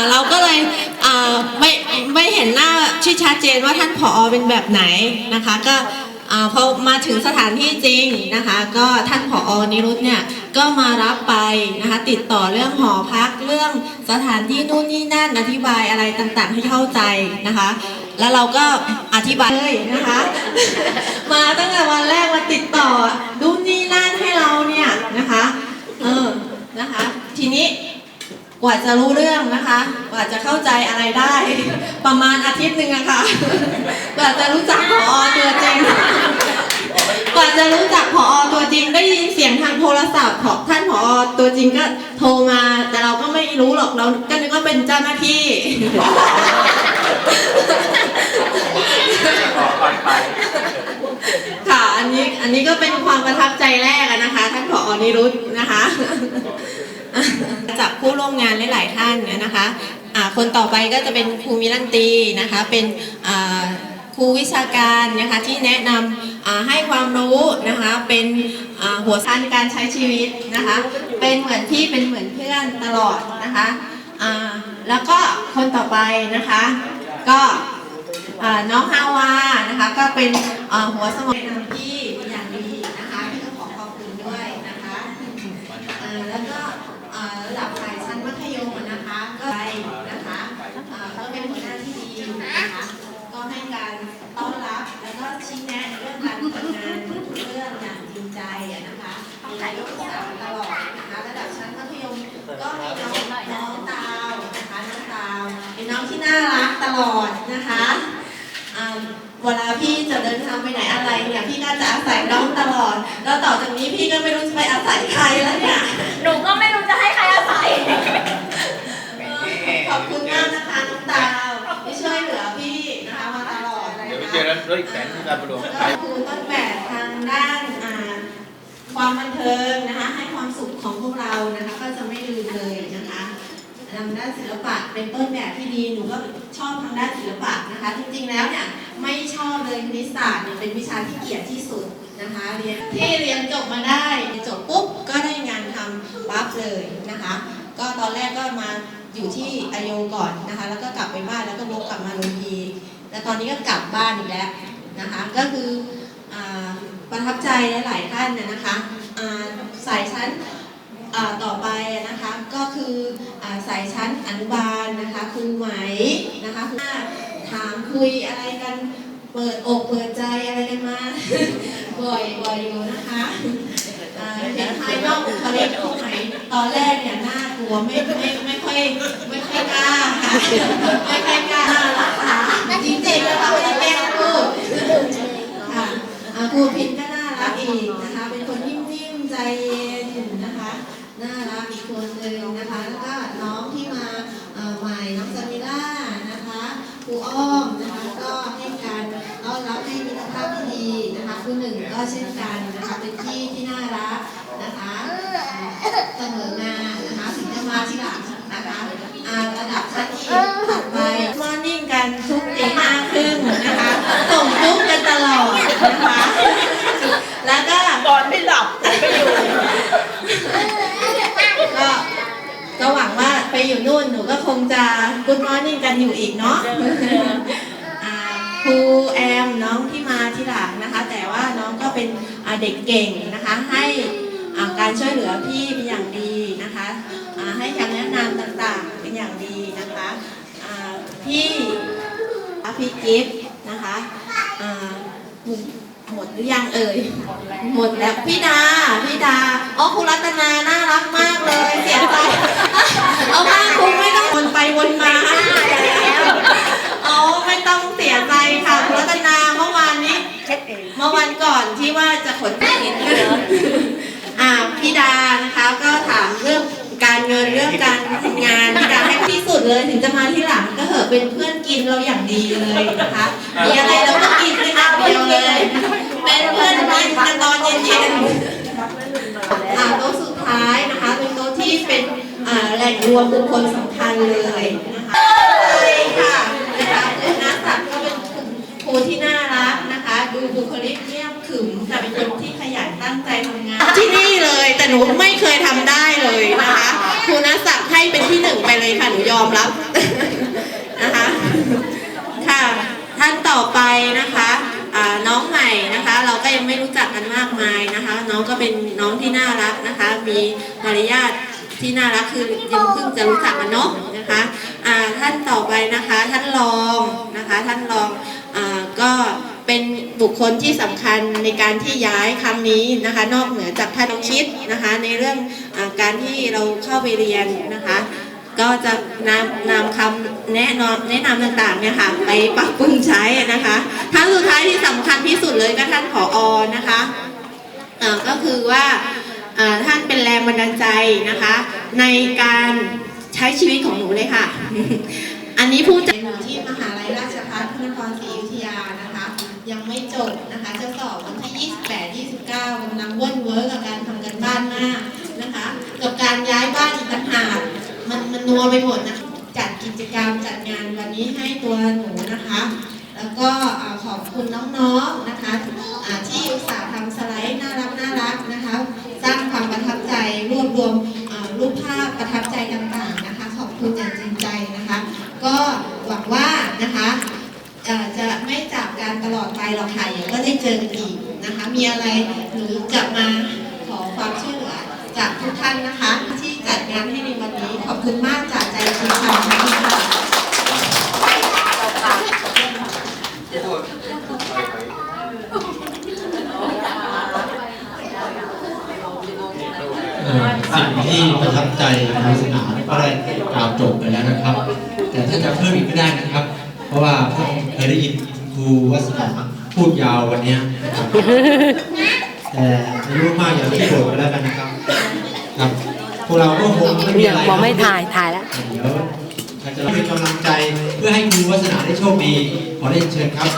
าเราก็เลยอ่าไม่ไม่เห็นหน้าที่ชัดเจนว่าท่านผอเป็นแบบไหนนะคะก็พอมาถึงสถานที่จริงนะคะ ก็ท่านผอนิรุตเนี่ยก็มารับไปนะคะ ติดต่อเรื่องหอพักเรื่องสถานที่นู่นนี่นั่นอธิบายอะไรต่างๆให้เข้าใจนะคะ แล้วเราก็อธิบายเลยนะคะ มาตั้งแต่วันแรกมาติดต่อดูนนี่นั่นให้เราเนี่ยนะคะ เออนะคะ ทีนี้ กว่าจะรู้เรื่องนะคะ กว่าจะเข้าใจอะไรได้ ประมาณอาทิตย์หนึ่งอะค่ะ กว่าจะรู้จักผอตัวจริง กว่าจะรู้จักผอตัวจริง ได้ยินเสียงทางโทรศัพท์ของท่านผอตัวจริงก็โทรมา แต่เราก็ไม่รู้หรอกเราก็นึกว่าเป็นเจ้าหน้าที่ค่ะ อันนี้อันนี้ก็เป็นความประทับใจแรกนะคะ ท่านผอนิรุตนะคะ จากผู้ร่วมงานหลาย ๆ ท่านนนะคะอ่าคนต่อไปก็จะเป็นครูมิลันตีนะคะ เป็นอ่าครูวิชาการนะคะที่แนะนำอ่าให้ความรู้นะคะ เป็นอ่าหัวสั้นการใช้ชีวิตนะคะ เป็นเหมือนพี่เป็นเหมือนเพื่อนตลอดนะคะอ่าแล้วก็คนต่อไปนะคะก็อ่าน้องฮาวานะคะก็เป็นอ่าหัวสมองแนะนำพี่เป็นอย่างดีนะคะพี่ก็ขอขอบคุณด้วยนะคะ อ่าแล้วก็อ่าระดับฝ่าย ชั้นมัธยมนะคะ ก็ไปนะคะอ่าก็เป็นหัวหน้าที่ดีนะคะ ก็ให้การต้อนรับแล้วก็ชี้แนะเรื่องการทำงานเรื่องอย่างจริงใจนะคะมีนายกสามตลอดนะคะระดับชั้นมัธยมก็มีน้องน้องตาวนะคะน้องตาวเป็นน้องที่น่ารักตลอดนะคะเวลาพี่จะเดินทางไปไหนอะไรเนี่ยพี่ก็จะอาศัยน้องตลอด แล้วต่อจากนี้พี่ก็ไม่รู้จะไปอาศัยใครแล้วเนี่ย หนูก็ไม่รู้จะให้ใครอาศัย ขอบคุณมากนะคะน้องดาวที่ช่วยเหลือพี่นะคะมาตลอดเลย เด้วยแขนที่การประดวงไปคือต้นแบบทางด้านความบันเทิงนะคะ ให้ความสุขของพวกเรานะคะ ก็จะไม่ลืมเลยนะคะทางด้านศิลปะเป็นต้นแบบที่ดีหนูก็ชอบทางด้านศิลปะนะคะ จริงๆแล้วเนี่ยไม่ชอบเลยคณิตศาสตร์เนี่ยเป็นวิชาที่เกลียดที่สุดนะคะเรียนที่เรียนจบมาได้จบปุ๊บก็ได้งานทำปั๊บเลยนะคะ ก็ตอนแรกก็มาอยู่ที่อโยก่อนนะคะ แล้วก็กลับไปบ้านแล้วก็วกกลับมาลุมพี แล้วตอนนี้ก็กลับบ้านอีกแล้วนะคะ ก็คืออประทับใจหลายๆท่านนะนะคะสายชั้นต่อไปนะคะก็คืออสายชั้นอนุบาลนะคะครูไหมนะคะคถามคุยอะไรกันเปิดอกเปิดใจอะไรกันมาบ่อยบ่อยอยู่นะคะเห็นภายนอกบุคลิกครูไหมตอนแรกเนี่ยน่ากลัวไม่ไม่ไม่ค่อยไม่ค่อยกล้าค่ะไม่ค่อยกล้าแล้วค่ะ ไม่ได้แกล้งพูด ค่ะอ่าครูพินก็น่ารักอีกนะคะ เป็นคนนิ่มๆใจเย็นนะคะ น่ารักอีกคนหนึ่งนะคะ แล้วก็น้องที่มาเอ่อใหม่ น้องซามิล่านะคะครูอ้อมนะคะ ก็ให้การต้อนรับให้มิตรภาพที่ดีนะคะครูหนึ่งก็เช่นกันนะคะ เป็นที่ที่น่ารักนะคะเสมอมานะคะถึงจะมาทีหลังนะคะอ่าระดับชั้นอีกถัดไปมอร์นิ่งกันทุกตีห้าครึ่งนะคะ ส่งจุ๊บกันตลอดนะคะ แล้วก็ ก่อนไม่หลับผมไปอยู่ ก็ก็หวังว่าไปอยู่ นู่นหนูก็คงจะกุดมอร์นิ่งกันอยู่อีกเนาะอ่าครูแอมน้องที่มาที่หลังนะคะ แต่ว่าน้องก็เป็นอ่าเด็กเก่งนะคะให้อ่าการช่วยเหลือพี่เป็นอย่างดีนะคะอ่าให้คำแนะนำต่างๆเป็นอย่างดีนะคะอ่าพี่พี่กิฟต์นะคะอ่าหมดหรือยังเอ่ย หมดแล้วพี่ดาพี่ดาอ๋อครูรัตนาน่ารักมากเลยเสียใจ เอามาครูไม่ต้องวนไปวนมาอ๋อไม่ต้องเสียใจค่ะครูรัตนาเมื่อวานนี้ เช็ดเอง เมื่อวันก่อนที่ว่าจะขนกระถินอ่าพี่ดานะคะก็ถามเรื่องการ เงินเรื่องการทำงานพี่ดาให้ที่สุดเลยถึงจะมาที่หลังก็เหอะเป็นเพื่อนกินเราอย่างดีเลยนะคะมีอะไรเราก็กินด้วยกันเดียวเลย เป็นเพื่อนกินกันตอนเย็นๆอ่าโต๊ะสุดท้ายนะคะเป็นโต๊ะที่เป็นอ่าแหล่งรวมบุคคลสำคัญเลยนะคะใช่ค่ะนะคะคุณนักศักดิ์ก็เป็นครูที่น่ารักนะคะ ดูบุคลิกเงียบขึมแต่เป็นคนที่ขยันตั้งใจทำงานที่นี่เลยแต่หนูไม่เคยทำได้ เลยนะคะครูนักศักดิ์ให้เป็นที่หนึ่งไปเลยค่ะ หนูยอมรับนะคะ ค่ะ ท่านต่อไปนะคะน้องใหม่นะคะ เราก็ยังไม่รู้จักกันมากมายนะคะ น้องก็เป็นน้องที่น่ารักนะคะ มีมารยาทที่น่ารักคือยังเพิ่งจะรู้จักกันเนาะนะคะท่านต่อไปนะคะ ท่านรองนะคะ ท่านรองอก็ เป็นบุคคลที่สำคัญในการที่ย้ายครั้งนี้นะคะ นอกเหนือจากท่านชิดนะคะ ในเรื่องอการที่เราเข้าไปเรียนนะคะ ก็จะนำนำคำแนะนำแนะนำต่างๆเนี่ยค่ะไปปรับปรุงใช้นะคะท่านสุดท้ายที่สำคัญที่สุดเลยก็ท่านผออนะคะก็คือว่าท่านเป็นแรงบันดาลใจนะคะ ในการใช้ชีวิตของหนูเลยค่ะ อันนี้ผู้จัด ยังไม่จบนะคะ จะสอบวันที่ 28 29กำลังว่นเวิร์กกับการทำกันบ้านมากนะคะ กับการย้ายบ้านอีกต่างหากมันมันนัวไปหมดนะคะจัดกิจกรรมจัดงานวันนี้ให้ตัวหนูนะคะ แล้วก็ขอบคุณน้องๆนะคะที่อุตส่าห์ทำสไลด์น่ารักน่ารักนะคะ สร้างความประทับใจรวบรวมรูปภาพประทับใจต่างๆนะคะ ขอบคุณอย่างจริงใจนะคะ ก็หวังว่านะคะเอ่อจะไม่จากการ ตลอดไปหรอกค่ะเดี๋ยวก็ได้เจอกันอีกนะคะ มีอะไรหรือจะมาขอความช่วยเหลือจากทุกท่านนะคะ ที่จัดงานให้ในวันนี้ขอบคุณมากจากใจจริงค่ะขอบคุณค่ะสิ่งที่ประทับใจในสนามก็ได้กล่าวจบไปแล้วนะครับ แต่ถ้าจะเพิ่มอีกก็ได้นะครับ เพราะว่าเพิ่งเคยได้ยิน ครูวัสนาพูดยาววันเนี้ยนะครับแต่ไม่รู้มากอย่างที่โดดไปแล้วกันนะครับครับพวกเราก็คงไม่มีเดี๋ยวอะไรบอกไม่ถ่ายถ่ายแล้วเดี๋ยวใครจะเป็นกำลังใจเพื่อให้ครูวัสนาได้โชคดีขอได้เชิญครับ